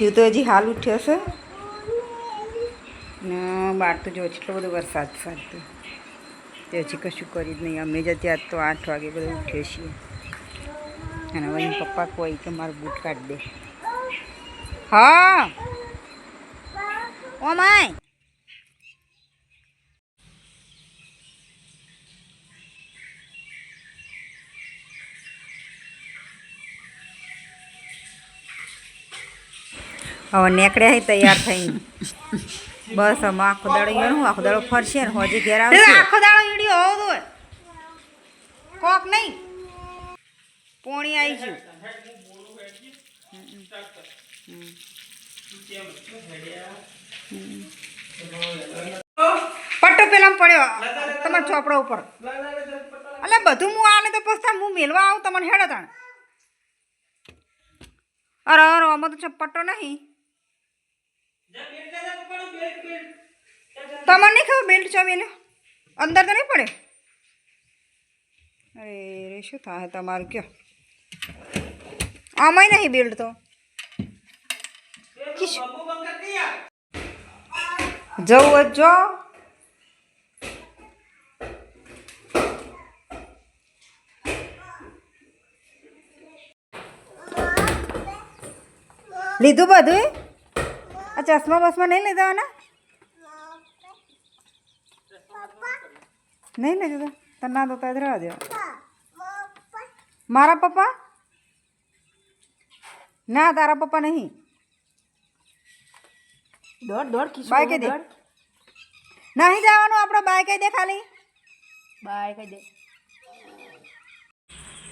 તું તો હજી હાલ ઉઠ્યો છે. ને બહાર તો જો એટલો બધો વરસાદ સાચતો તે. હજી કશું કરી જ નહીં. અમે જ અત્યારે તો આઠ વાગે બધું ઉઠીએ છીએ. અને હવે પપ્પા કોઈ કે મારું બૂટ કાઢી દે. હા. ઓ હવે નીકળ્યા હે તૈયાર થઈને. બસ હમ આખો દાડો હું આખો દાડો ફરશે ને હોજે ઘેર આવશે. આખો દાડો ઈડ્યો હોવ તો કોક નહીં. પોણી આવી ગયું. પટ્ટો પેલા પડ્યો. તમારા ચોપડા ઉપર. એટલે બધું હું આને તો પસ્તા હું મેલવા આવું તમને હેડો તાણ. અરે અરે, આમાં તો પટ્ટો નહીં. તમને નહીં ખબર બેલ્ટ છો મેલે અંદર તો નહીં પડે? અરે રે, શું થાય તમારું કયો? આમાંય નહીં બેલ્ટ તો. જવું જો. લીધું બધું આ ચશ્મા બસમાં નહીં લઈ ને નહીં લઈ જતા? તને ના દોતા રહેવા દેવા મારા પપ્પા? ના તારા પપ્પા નહીં. દોડ દોડ કિશોર બાય કહી દે. નહીં જવાનું આપણે બાય કહી દે ખાલી. બાય કહી દે.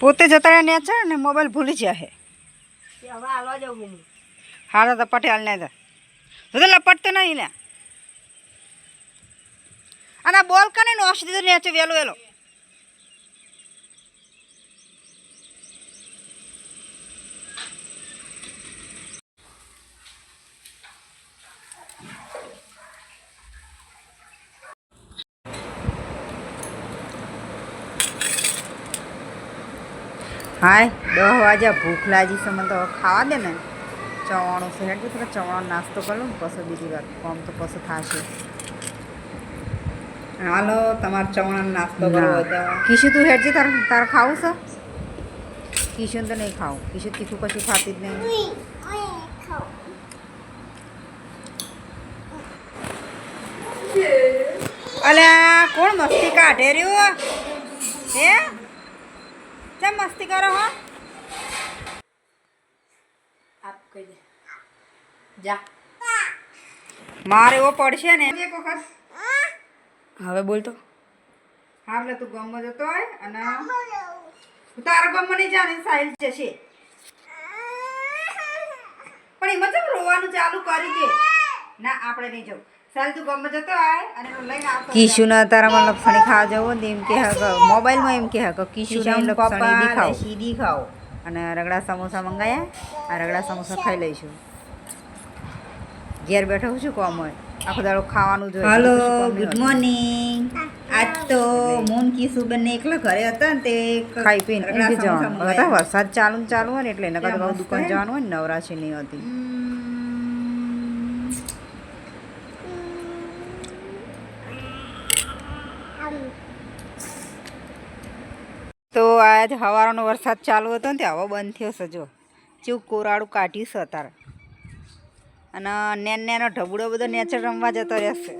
પોતે જતા રહ્યા છે ને મોબાઈલ ભૂલી ગયા હે હવે હાલવા જવું હું. હાલ તો પટેલ ને તો લપટતો નહીં લે. અને બોલ કને નોશ દીધો ને છે વેલો વેલો. હાય દસ વાગ્યા, ભૂખ લાગી છે, મને તો ખાવા દે ને. ચવાણું છે. હેડ થોડો ચવાણો નાસ્તો કરો ને પછી બીજી વાત કોમ તો પછી થશે. હાલો તમારે ચવાણો નાસ્તો કરવો હોય તો. કીશું તું હેડજી તાર તારે ખાવું છે? કીશું તો નહીં ખાવું. કીશું તીખું કશું ખાતી જ નહીં. અલ્યા કોણ મસ્તી કાઢે રહ્યું હે? કેમ મસ્તી કરો હો આપ કહી દે. જા. મારે એવો પડશે ને. એક વખત. હવે બોલતો હા એટલે તું ગમમાં જતો હોય અને તારા ગમમાં નહીં જાણે સાહિલ જશે. પણ એમાં જેમ રોવાનું ચાલુ કરી દે. ના આપણે નહીં જવું. સાહેબ તું ગમમાં જતો હોય અને કિશુ લઈને આવતો કિશુના તારામાં લપસણી ખાવા જવો ને એમ કે મોબાઈલમાં એમ કે કિશુને લપસણી દેખાવ. સીધી ખાવ. અને રગડા સમોસા મંગાયા. આ રગડા સમોસા ખાઈ લઈશું. ઘેર બેઠો શું કોમ હોય. આખો દાડો ખાવાનું જોઈએ. હલો ગુડ મોર્નિંગ આજ તો મોન કીસુ બંને એકલા ઘરે હતા ને તે ખાઈ પીને ઊંઘી જવાનું. વરસાદ ચાલુ ને ચાલુ હોય ને એટલે નકર દુકાન જવાનું હોય ને નવરાશી નહીં હોતી તો આજ હવારનો વરસાદ ચાલુ હતો ને તે હવે બંધ થયો છે જો. ચેવું કોરાડું કાઢ્યું છે અત્યારે. અને નેન નેનો ઢબુડો બધો નેચર રમવા જતો રહેશે.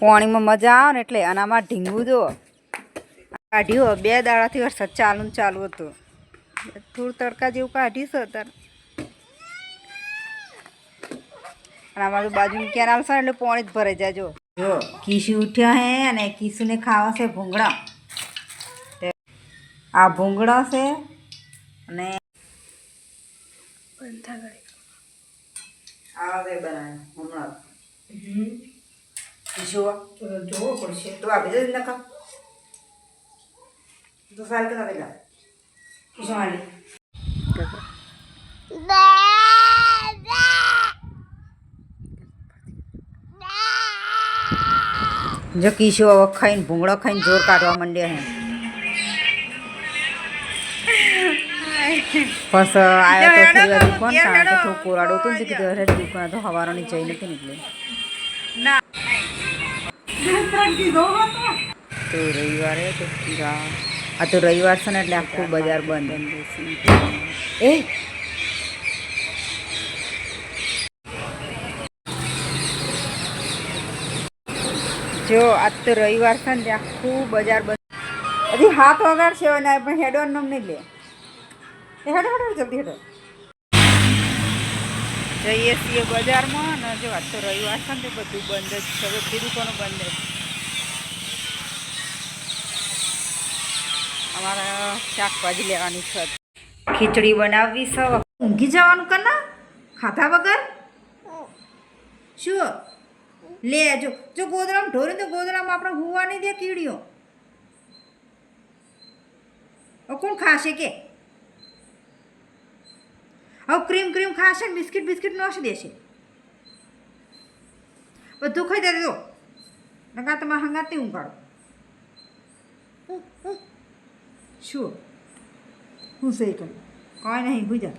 પાણીમાં મજા આવે ને એટલે અને આમાં ઢીંગું જો કાઢ્યું બે દાડાથી વરસાદ ચાલુ ને ચાલુ હતું. થોડું તડકા જેવું કાઢ્યું છે અત્યારે. અને અમારું બાજુ કેનાલ છે એટલે પાણી જ ભરાઈ જાય જો. જો કીસુ ઉઠ્યો હે અને કીસુને ખાવા છે ભૂંગળો. આ ભૂંગળો છે અને આ બે હમણાં જોવો. પડશે. તો આપી દે નકા તો સાલ કે ના દેલા કીસુ આલી જો કીશો ખાઈને ભૂંગળો ખાઈને જોર કાઢવા માંડ્યા હે. બસ આવ્યો તો થોડી વાર ઘેર કારણ કે થોડું કોરાડો હતું ને તો કીધું અરે દુકાન તો હવારોની જઈ નથી નીકળે. તો રવિવારે તો આ તો રવિવાર છે ને એટલે આખું બજાર બંધ. એ જો આજ તો રવિવાર છે ને ત્યાં ખૂબ બજાર બંધ. હજી હાથ વગાડ છે ને પણ હેડવાનું નામ નહીં લે. એ હેડો હેડો જલ્દી હેડો. જઈએ છીએ બજારમાં ને જો આજ તો રવિવાર છે ને બધું બંધ જ છે. હવે બધી દુકાનો બંધ જ અમારે શાકભાજી લેવાની છે. ખીચડી બનાવવી છે. ઊંઘી જવાનું કરના ખાધા વગર? શું? લે, જો જો ગોદરામાં ઢોરે તો ગોદડામાં આપણે હુવા નહીં દે કીડીઓ. કોણ ખાશે કે? હવે ક્રીમ ક્રીમ ખાશે ને બિસ્કિટ બિસ્કિટ નોસી દેશે. બધું ખાઈ દે તો નકા તમારે હંગાતી ઊંઘાડો શું? હું સહી કરું. કાંઈ નહીં, ભૂજા.